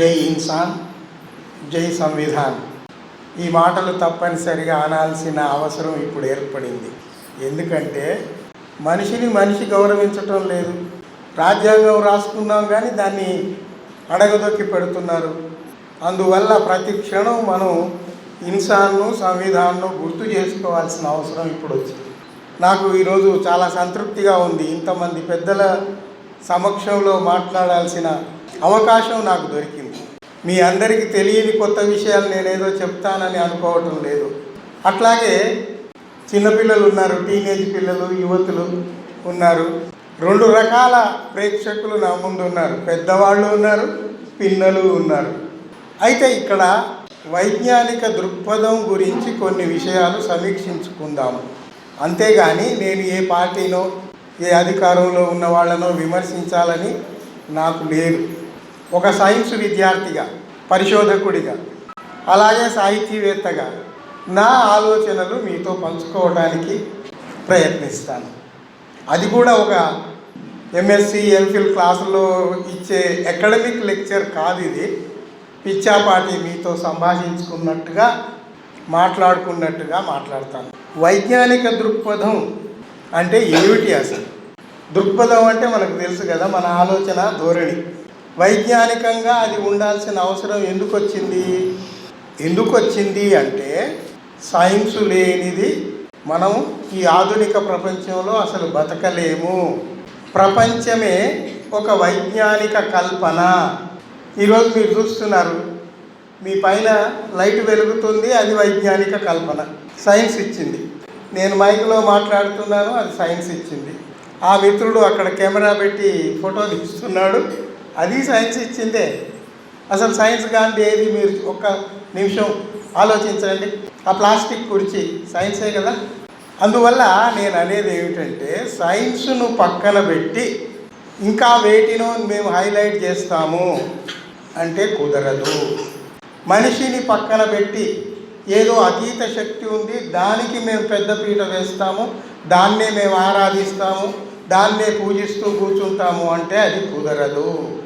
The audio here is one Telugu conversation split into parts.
జై ఇన్సాన్ జై సంవిధాన్. ఈ మాటలు తప్పనిసరిగా అనాల్సిన అవసరం ఇప్పుడు ఏర్పడింది. ఎందుకంటే మనిషిని మనిషి గౌరవించటం లేదు. రాజ్యాంగం రాసుకున్నాం కానీ దాన్ని అడగదొక్కి పెడుతున్నారు. అందువల్ల ప్రతి క్షణం మనం ఇన్సాన్ను సంవిధాన్ను గుర్తు చేసుకోవాల్సిన అవసరం ఇప్పుడు వచ్చింది. నాకు ఈరోజు చాలా సంతృప్తిగా ఉంది. ఇంతమంది పెద్దల సమక్షంలో మాట్లాడాల్సిన అవకాశం నాకు దొరికింది. మీ అందరికీ తెలియని కొత్త విషయాలు నేనేదో చెప్తానని అనుకోవటం లేదు. అట్లాగే చిన్నపిల్లలు ఉన్నారు టీనేజ్ పిల్లలు యువతులు ఉన్నారు. రెండు రకాల ప్రేక్షకులు నా ముందు ఉన్నారు. పెద్దవాళ్ళు ఉన్నారు పిల్లలు ఉన్నారు. అయితే ఇక్కడ వైజ్ఞానిక దృక్పథం గురించి కొన్ని విషయాలు సమీక్షించుకుందాము అంతేగాని నేను ఏ పార్టీనో ఏ అధికారంలో ఉన్న వాళ్ళనో విమర్శించాలని నాకు లేదు. ఒక సైన్స్ విద్యార్థిగా పరిశోధకుడిగా అలాగే సాహితీవేత్తగా నా ఆలోచనలు మీతో పంచుకోవడానికి ప్రయత్నిస్తాను. అది కూడా ఒక ఎంఎస్సి ఎంఫిల్ క్లాసులో ఇచ్చే అకాడమిక్ లెక్చర్ కాదు ఇది. పిచ్చాపాటి మీతో సంభాషించుకున్నట్టుగా మాట్లాడుకున్నట్టుగా మాట్లాడతాను. వైజ్ఞానిక దృక్పథం అంటే ఏమిటి అసలు? దృక్పథం అంటే మనకు తెలుసు కదా మన ఆలోచన ధోరణి. వైజ్ఞానికంగా అది ఉండాల్సిన అవసరం ఎందుకు వచ్చింది ఎందుకు వచ్చింది అంటే సైన్స్ లేనిది మనం ఈ ఆధునిక ప్రపంచంలో అసలు బతకలేము. ప్రపంచమే ఒక వైజ్ఞానిక కల్పన. ఈరోజు మీరు చూస్తున్నారు మీ పైన లైట్ వెలుగుతుంది అది వైజ్ఞానిక కల్పన. సైన్స్ ఇచ్చింది. నేను మైక్లో మాట్లాడుతున్నాను అది సైన్స్ ఇచ్చింది. ఆ మిత్రుడు అక్కడ కెమెరా పెట్టి ఫోటో తీస్తున్నాడు. అది సైన్స్ ఇచ్చిందే. అసలు సైన్స్ కాంటే ఏది? మీరు ఒక్క నిమిషం ఆలోచించండి. ఆ ప్లాస్టిక్ కుర్చీ సైన్సే కదా? అందువల్ల నేను అనేది ఏమిటంటే సైన్స్ను పక్కన పెట్టి ఇంకా వేటినో మేము హైలైట్ చేస్తాము అంటే కుదరదు. మనిషిని పక్కన పెట్టి ఏదో అతీత శక్తి ఉంది దానికి మేము పెద్దపీట వేస్తాము దాన్నే మేము ఆరాధిస్తాము దాన్నే పూజిస్తూ కూర్చుంటాము అంటే అది కుదరదు.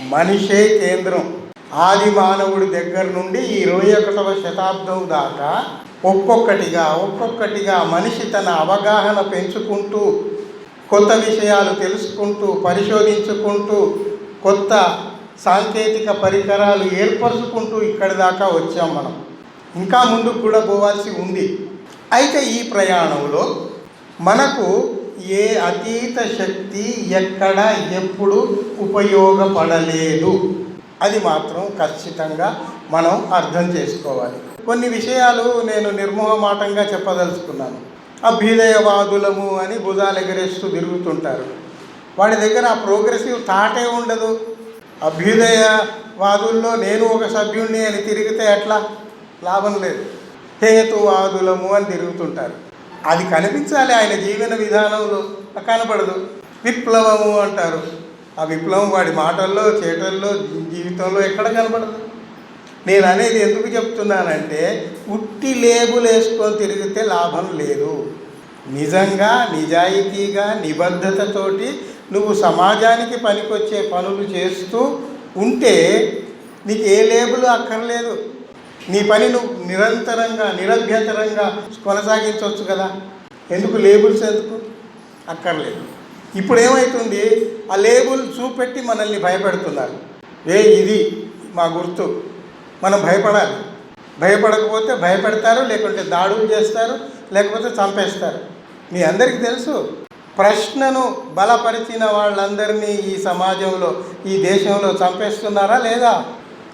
మనిషే కేంద్రం. ఆది మానవుడి దగ్గర నుండి ఈ ఇరవై ఒకటవ శతాబ్దం దాకా ఒక్కొక్కటిగా ఒక్కొక్కటిగా మనిషి తన అవగాహన పెంచుకుంటూ కొత్త విషయాలు తెలుసుకుంటూ పరిశోధించుకుంటూ కొత్త సాంకేతిక పరికరాలు ఏర్పరచుకుంటూ ఇక్కడి దాకా వచ్చాం మనం. ఇంకా ముందుకు కూడా పోవాల్సి ఉంది. అయితే ఈ ప్రయాణంలో మనకు ఏ అతీత శక్తి ఎక్కడ ఎప్పుడు ఉపయోగపడలేదు. అది మాత్రం ఖచ్చితంగా మనం అర్థం చేసుకోవాలి. కొన్ని విషయాలు నేను నిర్మోహమాటంగా చెప్పదలుచుకున్నాను. అభ్యుదయవాదులము అని భుజాలెగరేస్తూ తిరుగుతుంటారు. వాడి దగ్గర ఆ ప్రోగ్రెసివ్ థాటే ఉండదు. అభ్యుదయవాదుల్లో నేను ఒక సభ్యుణ్ణి అని తిరిగితే ఎట్లా? లాభం లేదు. హేతువాదులము అని తిరుగుతుంటారు. అది కనిపించాలి ఆయన జీవన విధానంలో. కనపడదు. విప్లవము అంటారు. ఆ విప్లవం వాడి మాటల్లో చేటల్లో జీవితంలో ఎక్కడ కనపడదు? నేను అనేది ఎందుకు చెప్తున్నానంటే ఉట్టి లేబుల్ వేసుకొని తిరిగితే లాభం లేదు. నిజంగా నిజాయితీగా నిబద్ధతతోటి నువ్వు సమాజానికి పనికొచ్చే పనులు చేస్తూ ఉంటే నీకు ఏ లేబుల్ అక్కర్లేదు. నీ పని నువ్వు నిరంతరంగా నిరభ్యంతరంగా కొనసాగించవచ్చు కదా. ఎందుకు లేబుల్స్ ఎందుకు? అక్కర్లేదు. ఇప్పుడు ఏమవుతుంది ఆ లేబుల్ చూపెట్టి మనల్ని భయపెడుతున్నారు. ఏ ఇది మా గుర్తు. మనం భయపడాలి. భయపడకపోతే భయపెడతారు లేకుంటే దాడులు చేస్తారు లేకపోతే చంపేస్తారు. మీ అందరికీ తెలుసు ప్రశ్నను బలపరిచిన వాళ్ళందరినీ ఈ సమాజంలో ఈ దేశంలో చంపేస్తున్నారా లేదా?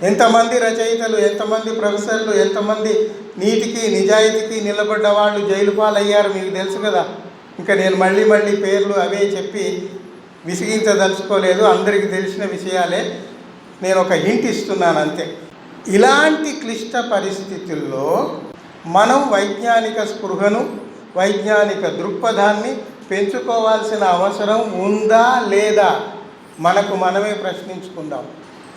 ఎంతమంది రచయితలు ఎంతమంది ప్రొఫెసర్లు ఎంతమంది నీతికి నిజాయితీకి నిలబడ్డ వాళ్ళు జైలు పాలయ్యారు మీకు తెలుసు కదా. ఇంకా నేను మళ్ళీ మళ్ళీ పేర్లు అవే చెప్పి విసిగించదలుచుకోలేదు. అందరికీ తెలిసిన విషయాలే. నేను ఒక హింట్ ఇస్తున్నాను అంతే. ఇలాంటి క్లిష్ట పరిస్థితుల్లో మనం వైజ్ఞానిక స్పృహను వైజ్ఞానిక దృక్పథాన్ని పెంచుకోవాల్సిన అవసరం ఉందా లేదా? మనకు మనమే ప్రశ్నించుకుందాం.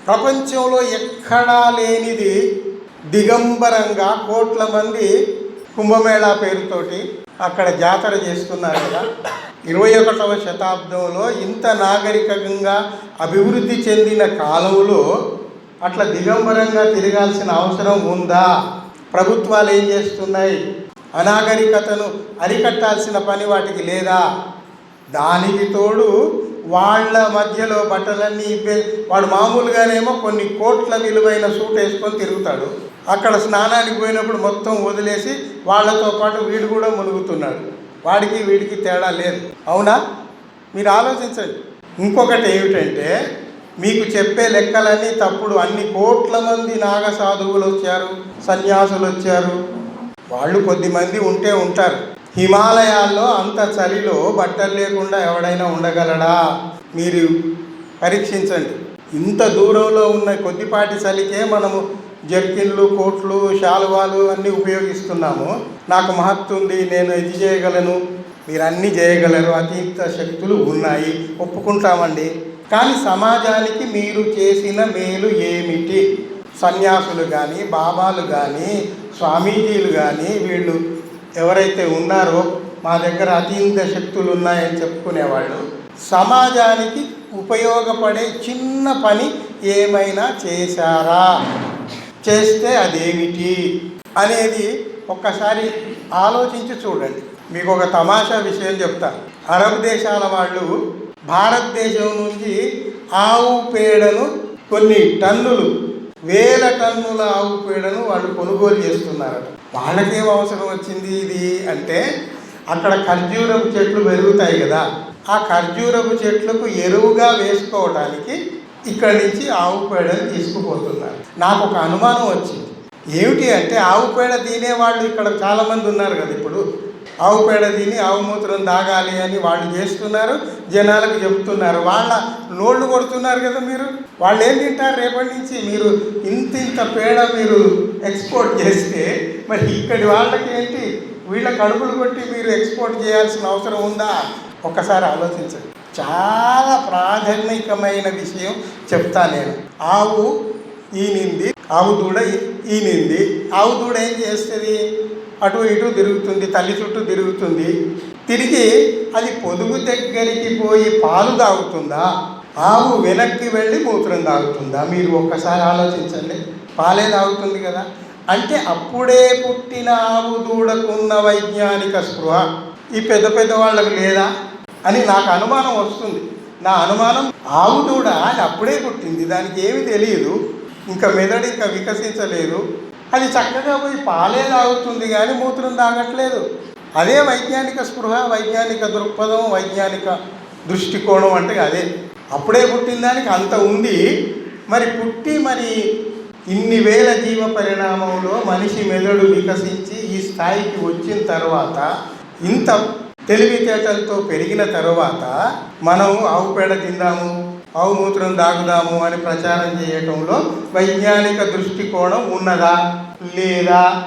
ప్రపంచంలో ఎక్కడా లేనిది దిగంబరంగా కోట్ల మంది కుంభమేళా పేరుతోటి అక్కడ జాతర చేస్తున్నారు కదా. ఇరవై ఒకటవ శతాబ్దంలో ఇంత నాగరికంగా అభివృద్ధి చెందిన కాలంలో అట్లా దిగంబరంగా తిరగాల్సిన అవసరం ఉందా? ప్రభుత్వాలు ఏం చేస్తున్నాయి? అనాగరికతను అరికట్టాల్సిన పని వాటికి లేదా? దానికి తోడు వాళ్ళ మధ్యలో బట్టలన్నీ ఇప్పే వాడు మామూలుగానేమో కొన్ని కోట్ల విలువైన సూట్ వేసుకొని తిరుగుతాడు. అక్కడ స్నానానికి పోయినప్పుడు మొత్తం వదిలేసి వాళ్ళతో పాటు వీడు కూడా మునుగుతున్నాడు. వాడికి వీడికి తేడా లేదు. అవునా? మీరు ఆలోచించండి. ఇంకొకటి ఏమిటంటే మీకు చెప్పే లెక్కలన్నీ తప్పుడు. అన్ని కోట్ల మంది నాగ సాధువులు వచ్చారు సన్యాసులు వచ్చారు. వాళ్ళు కొద్దిమంది ఉంటే ఉంటారు. హిమాలయాల్లో అంత చలిలో బట్టలు లేకుండా ఎవడైనా ఉండగలడా? మీరు పరీక్షించండి. ఇంత దూరంలో ఉన్న కొద్దిపాటి చలికే మనము జర్కిన్లు కోట్లు శాలువాలు అన్నీ ఉపయోగిస్తున్నాము. నాకు మహత్తు ఉంది నేను ఇది చేయగలను. మీరు అన్నీ చేయగలరు అతీత శక్తులు ఉన్నాయి. ఒప్పుకుంటామండి. కానీ సమాజానికి మీరు చేసిన మేలు ఏమిటి? సన్యాసులు కానీ బాబాలు కానీ స్వామీజీలు కానీ వీళ్ళు ఎవరైతే ఉన్నారో మా దగ్గర అతీత శక్తులు ఉన్నాయని చెప్పుకునేవాళ్ళు. సమాజానికి ఉపయోగపడే చిన్న పని ఏమైనా చేశారా? చేస్తే అదేమిటి? అనేది ఒక్కసారి ఆలోచించి చూడండి. మీకు ఒక తమాషా విషయం చెప్తా. అరబ్ దేశాల వాళ్ళు భారతదేశం నుంచి ఆవు పేడను కొన్ని టన్నులు వేల టన్నుల ఆవు పేడను వాళ్ళు కొనుగోలు చేస్తున్నారట. వాళ్ళకేం అవసరం వచ్చింది ఇది అంటే అక్కడ ఖర్జూరపు చెట్లు పెరుగుతాయి కదా ఆ ఖర్జూరపు చెట్లకు ఎరువుగా వేసుకోవడానికి ఇక్కడి నుంచి ఆవు పేడను తీసుకుపోతున్నారు. నాకు ఒక అనుమానం వచ్చింది. ఏమిటి అంటే ఆవు పేడ తినేవాళ్ళు ఇక్కడ చాలామంది ఉన్నారు కదా ఇప్పుడు. ఆవు పేడ తిని ఆవు మూత్రం తాగాలి అని వాళ్ళు చేస్తున్నారు. జనాలకు చెప్తున్నారు. వాళ్ళ నోళ్ళు కొడుతున్నారు కదా మీరు. వాళ్ళు ఏం తింటారు రేపటి నుంచి? మీరు ఇంత ఇంత పేడ మీరు ఎక్స్పోర్ట్ చేస్తే మరి ఇక్కడి వాళ్ళకి ఏంటి వీళ్ళ కడుపులు కొట్టి మీరు ఎక్స్పోర్ట్ చేయాల్సిన అవసరం ఉందా? ఒకసారి ఆలోచించండి. చాలా ప్రాథమికమైన విషయం చెప్తా నేను. ఆవు ఈనింది ఆవు దూడ ఈనింది. ఆవు దూడ ఏం చేస్తుంది? అటు ఇటు తిరుగుతుంది తల్లి చుట్టూ తిరుగుతుంది. తిరిగి అది పొదుగు దగ్గరికి పోయి పాలు తాగుతుందా? ఆవు వెనక్కి వెళ్ళి మూత్రం తాగుతుందా? మీరు ఒక్కసారి ఆలోచించండి. పాలే తాగుతుంది కదా. అంటే అప్పుడే పుట్టిన ఆవు దూడకున్న వైజ్ఞానిక స్పృహ. ఈ పెద్ద పెద్ద వాళ్ళకు లేదా? అని నాకు అనుమానం వస్తుంది. నా అనుమానం ఆవు దూడ అది అప్పుడే పుట్టింది. దానికి ఏమీ తెలియదు. ఇంకా మెదడు ఇంకా వికసించలేదు. అది చక్కగా పోయి పాలే తాగుతుంది కానీ మూత్రం తాగట్లేదు. అదే వైజ్ఞానిక స్పృహ వైజ్ఞానిక దృక్పథం వైజ్ఞానిక దృష్టికోణం అంటే అదే. అప్పుడే పుట్టిన దానికి అంత ఉంది. మరి పుట్టి మరి ఇన్ని వేల జీవ పరిణామంలో మనిషి మెదడు వికసించి ఈ స్థాయికి వచ్చిన తర్వాత ఇంత తెలివితేటలతో పెరిగిన తర్వాత మనం ఆవు పేడ తిందాము ఆవు మూత్రం దాగుదాము అని ప్రచారం చేయటంలో వైజ్ఞానిక దృష్టికోణం ఉన్నదా? లేదా?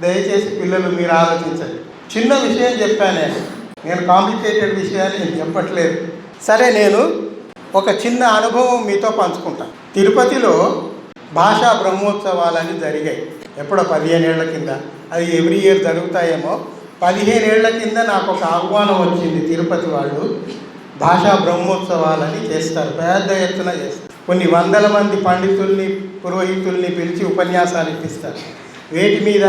దయచేసి పిల్లలు మీరు ఆలోచించండి. చిన్న విషయం చెప్పాను. నేను నేను కాంప్లికేటెడ్ విషయాలు నేను చెప్పట్లేదు. సరే నేను ఒక చిన్న అనుభవం మీతో పంచుకుంటాను తిరుపతిలో భాషా బ్రహ్మోత్సవాలని జరిగాయి. ఎప్పుడో పదిహేనేళ్ళ కింద. అది ఎవ్రీ ఇయర్ జరుగుతాయేమో. పదిహేనేళ్ళ కింద నాకు ఒక ఆహ్వానం వచ్చింది తిరుపతి వాళ్ళు. భాషా బ్రహ్మోత్సవాలని చేస్తారు. పెద్ద ఎత్తున చేస్తారు. కొన్ని వందల మంది పండితుల్ని పురోహితుల్ని పిలిచి ఉపన్యాసాలు ఇప్పిస్తారు. వేటి మీద?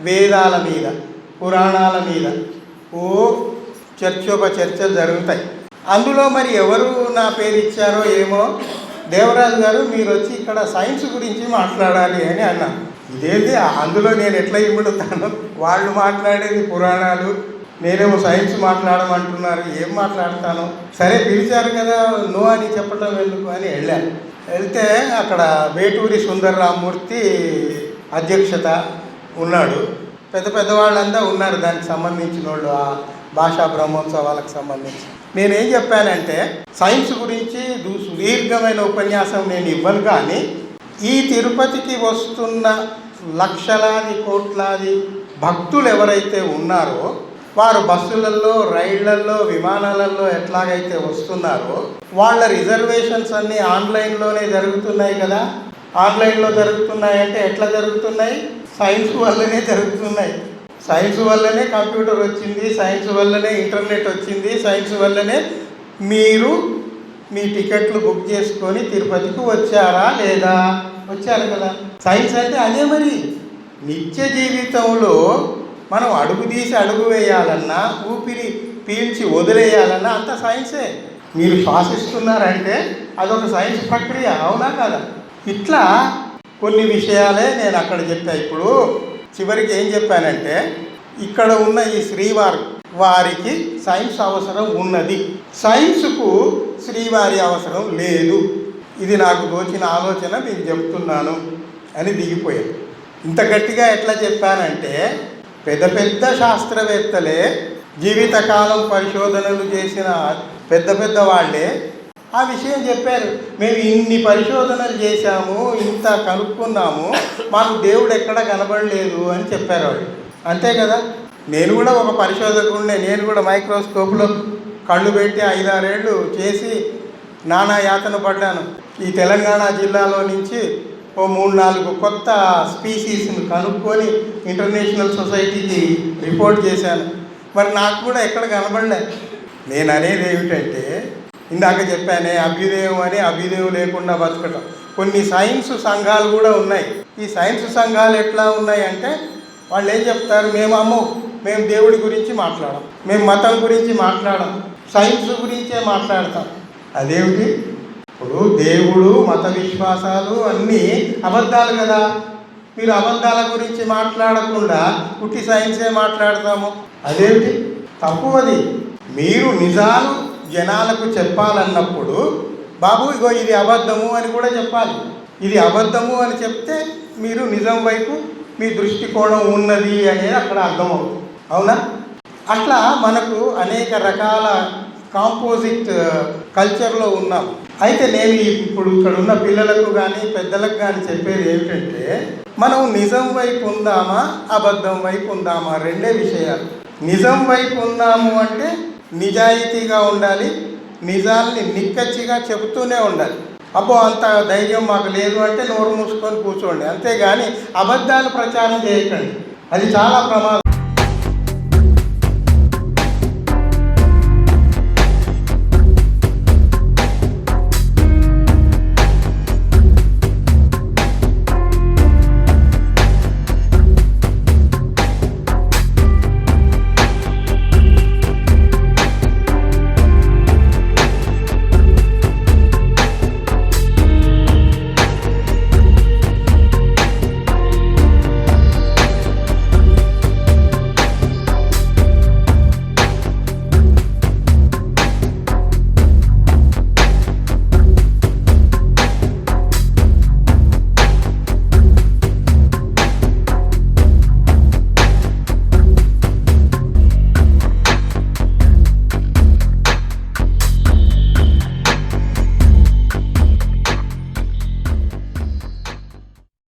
వేదాల మీద. పురాణాల మీద. ఓ చర్చోప చర్చలు జరుగుతాయి. అందులో మరి ఎవరు నా పేరు ఇచ్చారో ఏమో? దేవరాజు గారు మీరు వచ్చి ఇక్కడ సైన్స్ గురించి మాట్లాడాలి అని అన్నాను ఇదేంటి? అందులో నేను ఎట్లా ఇమ్ముడుతాను? వాళ్ళు మాట్లాడేది పురాణాలు నేనేమో సైన్స్ మాట్లాడమంటున్నారు ఏం మాట్లాడతాను? సరే పిలిచారు కదా నో అని చెప్పటం ఎందుకు అని వెళ్ళాను వెళ్తే అక్కడ వేటూరి సుందర్రామూర్తి అధ్యక్షత ఉన్నాడు. పెద్ద పెద్దవాళ్ళంతా ఉన్నారు దానికి సంబంధించిన వాళ్ళు ఆ భాషా బ్రహ్మోత్సవాలకు సంబంధించి. నేనేం చెప్పానంటే సైన్స్ గురించి సుదీర్ఘమైన ఉపన్యాసం నేను ఇవ్వను కానీ ఈ తిరుపతికి వస్తున్న లక్షలాది కోట్లాది భక్తులు ఎవరైతే ఉన్నారో వారు బస్సులలో రైళ్ళలో విమానాలలో ఎట్లాగైతే వస్తున్నారో వాళ్ళ రిజర్వేషన్స్ అన్నీ ఆన్లైన్లోనే జరుగుతున్నాయి కదా. ఆన్లైన్లో జరుగుతున్నాయి అంటే ఎట్లా జరుగుతున్నాయి? సైన్స్ వల్లనే జరుగుతున్నాయి. సైన్స్ వల్లనే కంప్యూటర్ వచ్చింది సైన్స్ వల్లనే ఇంటర్నెట్ వచ్చింది సైన్స్ వల్లనే మీరు మీ టికెట్లు బుక్ చేసుకొని తిరుపతికి వచ్చారా లేదా? వచ్చారు కదా. సైన్స్ అంటే అదే మరి. నిత్య జీవితంలో మనం అడుగు తీసి అడుగు వేయాలన్నా ఊపిరి పీల్చి వదిలేయాలన్నా అంత సైన్సే మీరు శ్వాసిస్తున్నారంటే అదొక సైన్స్ ప్రక్రియ అవునా కదా? ఇట్లా కొన్ని విషయాలే నేను అక్కడ చెప్పా. ఇప్పుడు చివరికి ఏం చెప్పానంటే ఇక్కడ ఉన్న ఈ శ్రీవారు వారికి సైన్స్ అవసరం ఉన్నది. సైన్స్కు శ్రీవారి అవసరం లేదు. ఇది నాకు తోచిన ఆలోచన మీకు చెప్తున్నాను అని దిగిపోయాను. ఇంత గట్టిగా ఎట్లా చెప్పానంటే పెద్ద పెద్ద శాస్త్రవేత్తలే జీవితకాలం పరిశోధనలు చేసిన పెద్ద పెద్ద వాళ్ళే. ఆ విషయం చెప్పారు. మేము ఇన్ని పరిశోధనలు చేశాము ఇంత కనుక్కున్నాము మాకు దేవుడు ఎక్కడ కనబడలేదు అని చెప్పారు వాళ్ళు. అంతే కదా? నేను కూడా ఒక పరిశోధకుడినే నేను కూడా మైక్రోస్కోప్లో కళ్ళు పెట్టి ఐదారేళ్ళు చేసి నానా యాతన పడ్డాను. ఈ తెలంగాణ జిల్లాలో నుంచి ఓ మూడు నాలుగు కొత్త స్పీసీస్ని కనుక్కొని ఇంటర్నేషనల్ సొసైటీకి రిపోర్ట్ చేశాను. మరి నాకు కూడా ఎక్కడ కనబడలే. నేను అనేది ఏమిటంటే ఇందాక చెప్పానే అభ్యుదయం అని అభ్యుదయం లేకుండా బతకటం. కొన్ని సైన్స్ సంఘాలు కూడా ఉన్నాయి. ఈ సైన్స్ సంఘాలు ఎట్లా ఉన్నాయి అంటే వాళ్ళు ఏం చెప్తారు? మేము అమ్మో మేము దేవుడి గురించి మాట్లాడం మేము మతం గురించి మాట్లాడం సైన్స్ గురించే మాట్లాడతాం. అదేమిటి? ఇప్పుడు దేవుడు మత విశ్వాసాలు అన్నీ అబద్ధాలు కదా. మీరు అబద్ధాల గురించి మాట్లాడకుండా పుట్టి సైన్సే మాట్లాడతాము. అదేమిటి? తప్పు అది. మీరు నిజాలు జనాలకు చెప్పాలన్నప్పుడు బాబు ఇగో ఇది అబద్ధము అని కూడా చెప్పాలి. ఇది అబద్ధము అని చెప్తే మీరు నిజం వైపు మీ దృష్టికోణం ఉన్నది అనేది అక్కడ అర్థమవుతుంది. అవునా? అట్లా మనకు అనేక రకాల కాంపోజిట్ కల్చర్లో ఉన్నాం. అయితే నేను ఇప్పుడు ఇక్కడ ఉన్న పిల్లలకు కానీ పెద్దలకు కానీ చెప్పేది ఏమిటంటే మనం నిజం వైపు ఉందామా అబద్ధం వైపు ఉందామా? రెండే విషయాలు. నిజం వైపు ఉందాము అంటే నిజాయితీగా ఉండాలి నిజాల్ని నిక్కచ్చిగా చెబుతూనే ఉండాలి. అబ్బో అంత ధైర్యం మాకు లేదు అంటే నోరు మూసుకొని కూర్చోండి. అంతేగాని అబద్ధాలు ప్రచారం చేయకండి. అది చాలా ప్రమాదం.